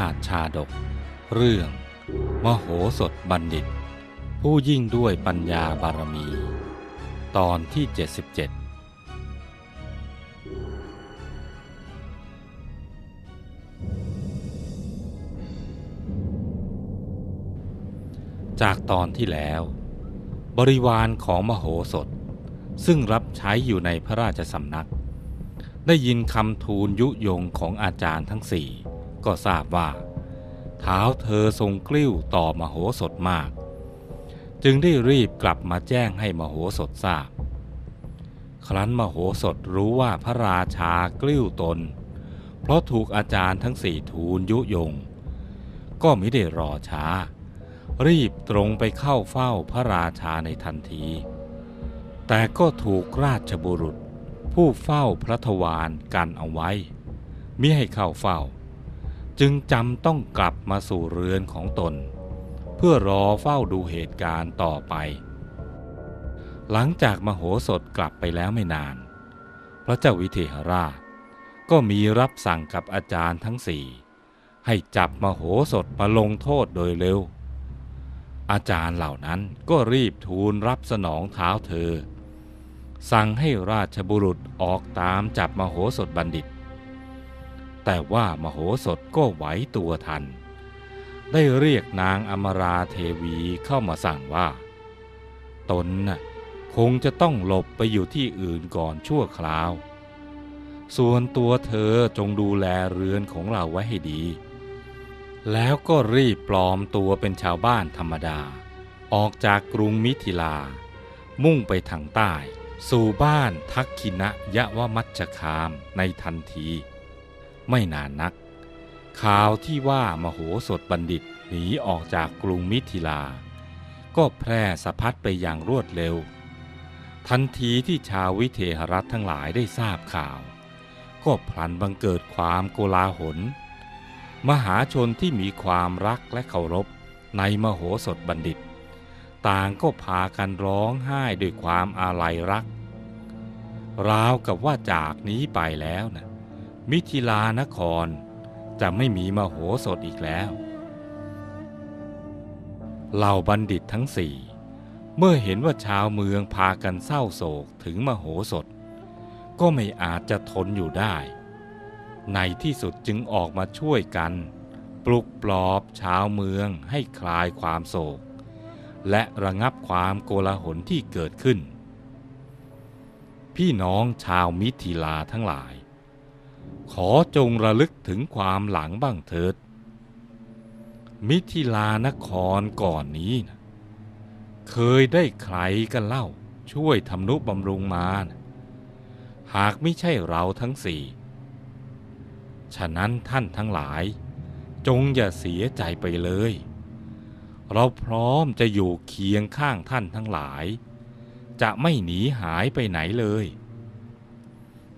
าติชาดก เรื่อง มโหสถบัณฑิต ผู้ยิ่งด้วยปัญญาบารมี ตอนที่ 77 จากตอนที่แล้ว บริวารของมโหสถ ซึ่งรับใช้อยู่ในพระราชสำนักได้ยินคำทูลยุยงของอาจารย์ทั้งสี่ ก็ทราบว่า เท้าเธอทรงกลิ้วต่อมโหสถมาก จึงได้รีบกลับมาแจ้งให้มโหสถทราบ ครั้นมโหสถรู้ว่าพระราชากลิ้วตน เพราะถูกอาจารย์ทั้งสี่ทูลยุยง ก็ไม่ได้รอช้า รีบตรงไปเข้าเฝ้าพระราชาในทันที แต่ก็ถูกราชบุรุษผู้เฝ้าพระทวารกันเอาไว้มิให้เข้าเฝ้า จึงจำต้องกลับมาสู่เรือนของตน เพื่อรอเฝ้าดูเหตุการณ์ต่อไป หลังจากมโหสถกลับไปแล้วไม่นาน พระเจ้าวิเทหราช ก็มีรับสั่งกับอาจารย์ทั้งสี่ให้จับมโหสถมาลงโทษโดยเร็ว อาจารย์เหล่านั้นก็รีบทูลรับสนองเท้าเธอ สั่งให้ราชบุรุษออกตามจับมโหสถบัณฑิต แต่ว่ามโหสถก็ไหวตัวทัน ได้เรียกนางอมราเทวีเข้ามาสั่งว่า ตนน่ะคงจะต้องหลบไปอยู่ที่อื่นก่อนชั่วคราว ส่วนตัวเธอจงดูแลเรือนของเราไว้ให้ดี แล้วก็รีบปลอมตัวเป็นชาวบ้านธรรมดา ออกจากกรุงมิถิลา มุ่งไปทางใต้ สู่บ้านทักคินะยะวมัชชคามในทันที ไม่นานนัก ข่าวที่ว่ามโหสถบัณฑิตหนีออกจากกรุงมิถิลา ก็แพร่สะพัดไปอย่างรวดเร็ว ทันทีที่ชาววิเทหรัฐทั้งหลายได้ทราบข่าว ก็พลันบังเกิดความโกลาหล มหาชนที่มีความรักและเคารพในมโหสถบัณฑิต ต่างก็พากันร้องไห้ด้วยความอาลัยรักราวกับว่าจากนี้ไปแล้วนะ มิถิลานครจะไม่มีมโหสถอีกแล้ว เหล่าบัณฑิตทั้งสี่เมื่อเห็นว่าชาวเมืองพากันเศร้าโศกถึงมโหสถ ก็ไม่อาจจะทนอยู่ได้ ในที่สุดจึงออกมาช่วยกัน ปลุกปลอบชาวเมืองให้คลายความโศก และระงับความโกลาหลที่เกิดขึ้น พี่น้องชาวมิถิลาทั้งหลาย ขอจงระลึกถึงความหลังบ้างเถิด มิถิลานครก่อนนี้นะเคยได้ใครกันเล่าช่วยทำนุบำรุงมานะหากไม่ใช่เราทั้งสี่ ฉะนั้นท่านทั้งหลาย จงอย่าเสียใจไปเลย เราพร้อมจะอยู่เคียงข้างท่านทั้งหลาย จะไม่หนีหายไปไหนเลย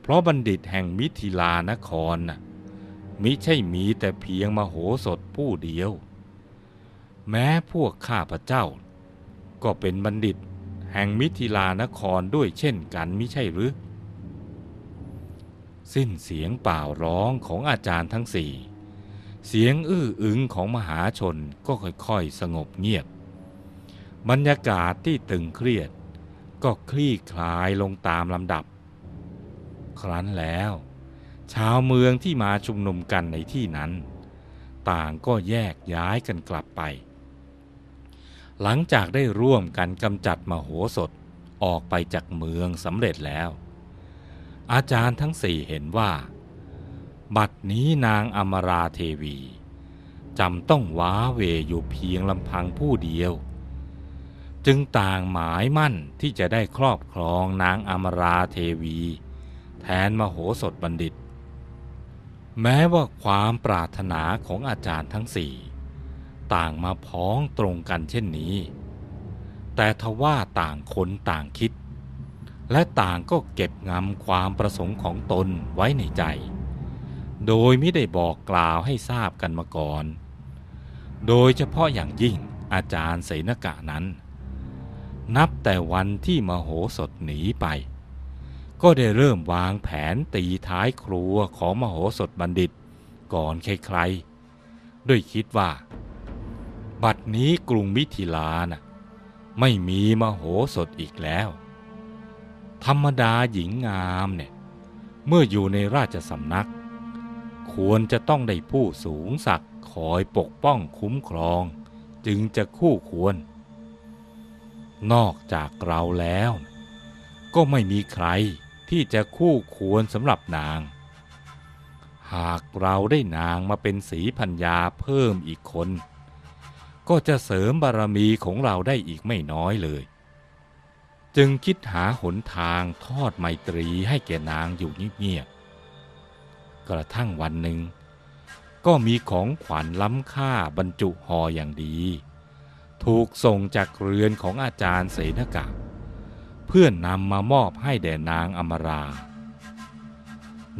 เพราะบัณฑิตแห่งมิถิลานครน่ะมิใช่มีแต่เพียงมโหสถผู้เดียว แม้พวกข้าพเจ้า ก็เป็นบัณฑิตแห่งมิถิลานครด้วยเช่นกันมิใช่หรือ สิ้นเสียงเปล่าร้องของอาจารย์ทั้งสี่ เสียงอื้ออึงของมหาชนก็ค่อยๆสงบเงียบ บรรยากาศที่ตึงเครียด ก็คลี่คลายลงตามลำดับ ครั้นแล้ว ชาวเมืองที่มาชุมนุมกันในที่นั้น ต่างก็แยกย้ายกันกลับไป หลังจากได้ร่วมกันกำจัดมโหสถออกไปจากเมืองสำเร็จแล้ว อาจารย์ทั้งสี่เห็นว่า บัดนี้นางอมราเทวีจำต้องว้าเวอยู่เพียงลำพังผู้เดียว จึงต่างหมายมั่นที่จะได้ครอบครองนางอมราเทวี แทนมโหสถบัณฑิต แม้ว่าความปรารถนาของอาจารย์ทั้งสี่ต่างมาพ้องตรงกันเช่นนี้ แต่ทว่าต่างคนต่างคิด และต่างก็เก็บงำความประสงค์ของตนไว้ในใจ โดยไม่ได้บอกกล่าวให้ทราบกันมาก่อน โดยเฉพาะอย่างยิ่งอาจารย์เสนกะนั้น นับแต่วันที่มโหสถหนีไป ก็ได้เริ่มวางแผนตีท้ายครัวของมโหสถบัณฑิต ก่อนใครๆด้วยคิดว่า บัดนี้กรุงมิถิลานะ่ะไม่มีมโหสถอีกแล้ว ธรรมดาหญิงงามเนี่ย เมื่ออยู่ในราชสำนัก ควรจะต้องได้ผู้สูงศักดิ์คอยปกป้องคุ้มครอง จึงจะคู่ควร นอกจากเราแล้ว ก็ไม่มีใคร ที่จะคู่ควรสำหรับนาง หากเราได้นางมาเป็นสีพัญญาเพิ่มอีกคน ก็จะเสริมบารมีของเราได้อีกไม่น้อยเลย จึงคิดหาหนทางทอดไมตรีให้แก่นางอยู่เงียบๆกระทั่งวันหนึ่ง ก็มีของขวัญล้ำค่าบรรจุห่ออย่างดี ถูกส่งจากเรือนของอาจารย์เสนกะ พื่อนนำมามอบให้แด่นางอมรา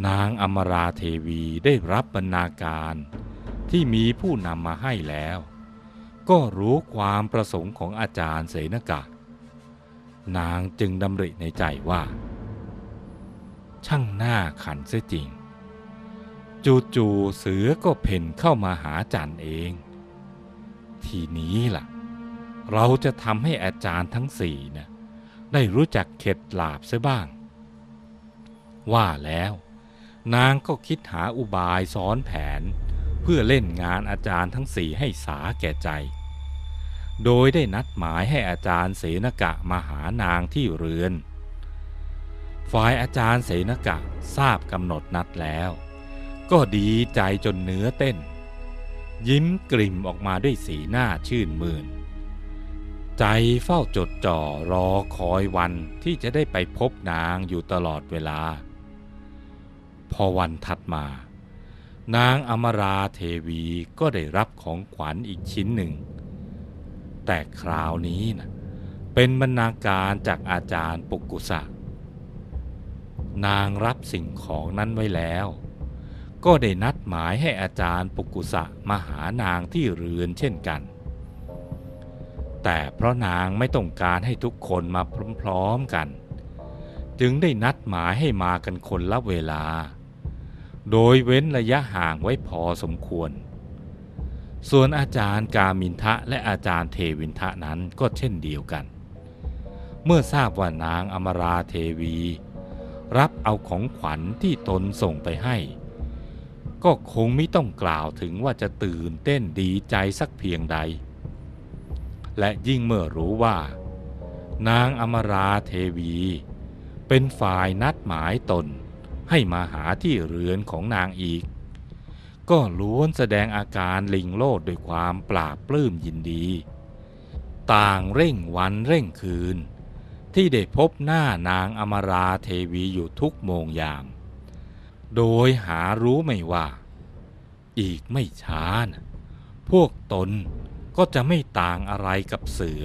นางอมราเทวีได้รับบรรณาการที่มีผู้นำมาให้แล้ว ก็รู้ความประสงค์ของอาจารย์เสนกะ นางจึงดำริในใจว่า ช่างหน้าขันเสียจริง จู่ๆเสือก็เพ่นเข้ามาหาจันเอง ทีนี้ล่ะ เราจะทำให้อาจารย์ทั้งสี่นะ ได้รู้จักเข็ดหลาบเสียบ้าง ว่าแล้ว นางก็คิดหาอุบายซ้อนแผน เพื่อเล่นงานอาจารย์ทั้งสี่ให้สาแก่ใจ โดยได้นัดหมายให้อาจารย์เสนกะมาหานางที่เรือน ฝ่ายอาจารย์เสนกะทราบกำหนดนัดแล้ว ก็ดีใจจนเนื้อเต้น ยิ้มกลิ่มออกมาด้วยสีหน้าชื่นมื่น ใจเฝ้าจดจ่อรอคอยวันที่จะได้ไปพบนางอยู่ตลอดเวลา พอวันถัดมา นางอมราเทวีก็ได้รับของขวัญอีกชิ้นหนึ่ง แต่คราวนี้นะเป็นบรรณาการจากอาจารย์ปุกกุสะนางรับสิ่งของนั้นไว้แล้ว ก็ได้นัดหมายให้อาจารย์ปุกกุสะมาหานางที่เรือนเช่นกัน แต่เพราะนางไม่ต้องการให้ทุกคนมาพร้อมๆกัน จึงได้นัดหมายให้มากันคนละเวลา โดยเว้นระยะห่างไว้พอสมควร ส่วนอาจารย์กามินทะและอาจารย์เทวินทะนั้นก็เช่นเดียวกัน เมื่อทราบว่านางอมราเทวี รับเอาของขวัญที่ตนส่งไปให้ ก็คงไม่ต้องกล่าวถึงว่าจะตื่นเต้นดีใจสักเพียงใด และยิ่งเมื่อรู้ว่า นางอมราเทวี เป็นฝ่ายนัดหมายตนให้มาหาที่เรือนของนางอีก ก็ล้วนแสดงอาการลิงโลดด้วยความปราบปลื้มยินดี ต่างเร่งวันเร่งคืน ที่ได้พบหน้านางอมราเทวีอยู่ทุกโมงยาม โดยหารู้ไม่ว่า อีกไม่ช้านะพวกตน ก็จะไม่ต่างอะไรกับเสือ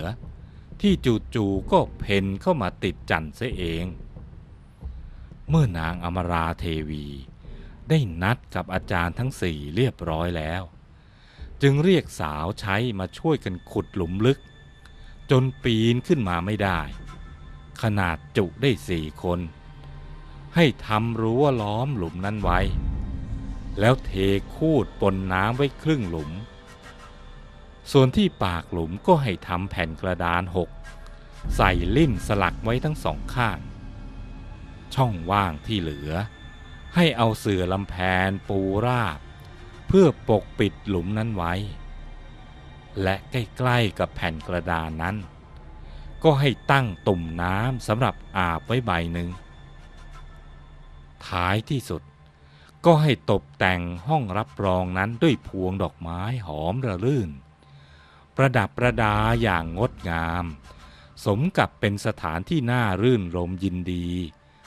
ที่จู่ๆก็เพ่นเข้ามาติดจันเสียเอง เมื่อนางอมราเทวี ได้นัดกับอาจารย์ทั้งสี่เรียบร้อยแล้ว จึงเรียกสาวใช้มาช่วยกันขุดหลุมลึก จนปีนขึ้นมาไม่ได้ ขนาดจุได้สี่คน ให้ทำรั้วล้อมหลุมนั้นไว้ แล้วเทคูดปนน้ำไว้ครึ่งหลุม ส่วนที่ปากหลุมก็ให้ทำแผ่นกระดานหกใส่ลิ่มสลักไว้ทั้งสองข้าง ช่องว่างที่เหลือ ให้เอาเสื่อลำแพนปูราบ เพื่อปกปิดหลุมนั้นไว้ และใกล้ๆกับแผ่นกระดานนั้น ก็ให้ตั้งตุ่มน้ำสำหรับอาบไว้ใบหนึ่ง ท้ายที่สุดก็ให้ตกแต่งห้องรับรองนั้นด้วยพวงดอกไม้หอมระลื่น ประดับประดาอย่างงดงาม สมกับเป็นสถานที่น่ารื่นรมยินดี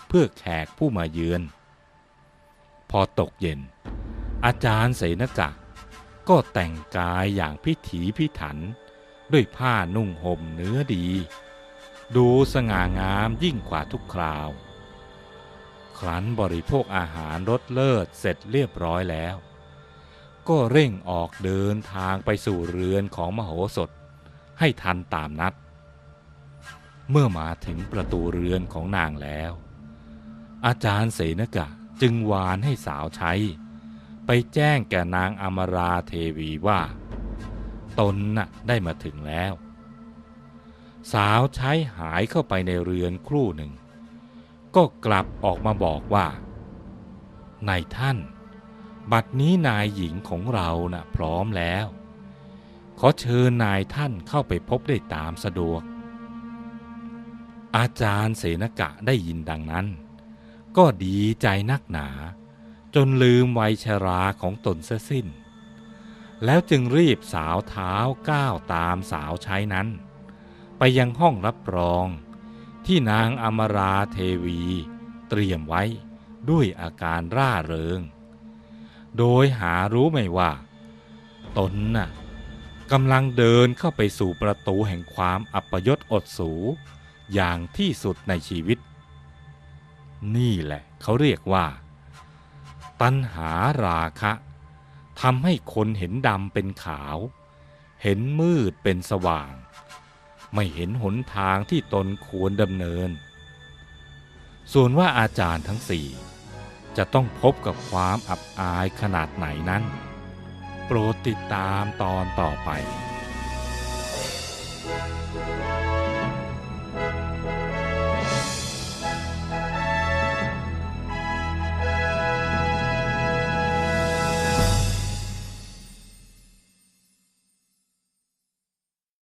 เพื่อแขกผู้มาเยือน พอตกเย็น อาจารย์เสนกะก็แต่งกายอย่างพิถีพิถัน ด้วยผ้านุ่งห่มเนื้อดี ดูสง่างามยิ่งกว่าทุกคราว ครั้นบริโภคอาหารรสเลิศเสร็จเรียบร้อยแล้ว ก็เร่งออกเดินทางไปสู่เรือนของมโหสถให้ทันตามนัด เมื่อมาถึงประตูเรือนของนางแล้ว อาจารย์เสนกะจึงวานให้สาวใช้ ไปแจ้งแก่นางอมราเทวีว่า ตนน่ะได้มาถึงแล้ว สาวใช้หายเข้าไปในเรือนครู่หนึ่ง ก็กลับออกมาบอกว่า นายท่าน บัดนี้นายหญิงของเราน่ะพร้อมแล้ว ขอเชิญนายท่านเข้าไปพบได้ตามสะดวก อาจารย์เสนกะได้ยินดังนั้น ก็ดีใจนักหนา จนลืมวัยชราของตนเสียสิ้น แล้วจึงรีบสาวเท้าก้าวตามสาวใช้นั้น ไปยังห้องรับรองที่นางอมราเทวี เตรียมไว้ด้วยอาการร่าเริง โดยหารู้ไม่ว่า ตนน่ะกำลังเดินเข้าไปสู่ประตูแห่งความอัปยศอดสูอย่างที่สุดในชีวิต นี่แหละเขาเรียกว่า ตัณหาราคะทำให้คนเห็นดำเป็นขาว เห็นมืดเป็นสว่าง ไม่เห็นหนทางที่ตนควรดำเนิน ส่วนว่าอาจารย์ทั้งสี่ จะต้องพบกับความอับอายขนาดไหนนั้น โปรดติดตามตอนต่อไป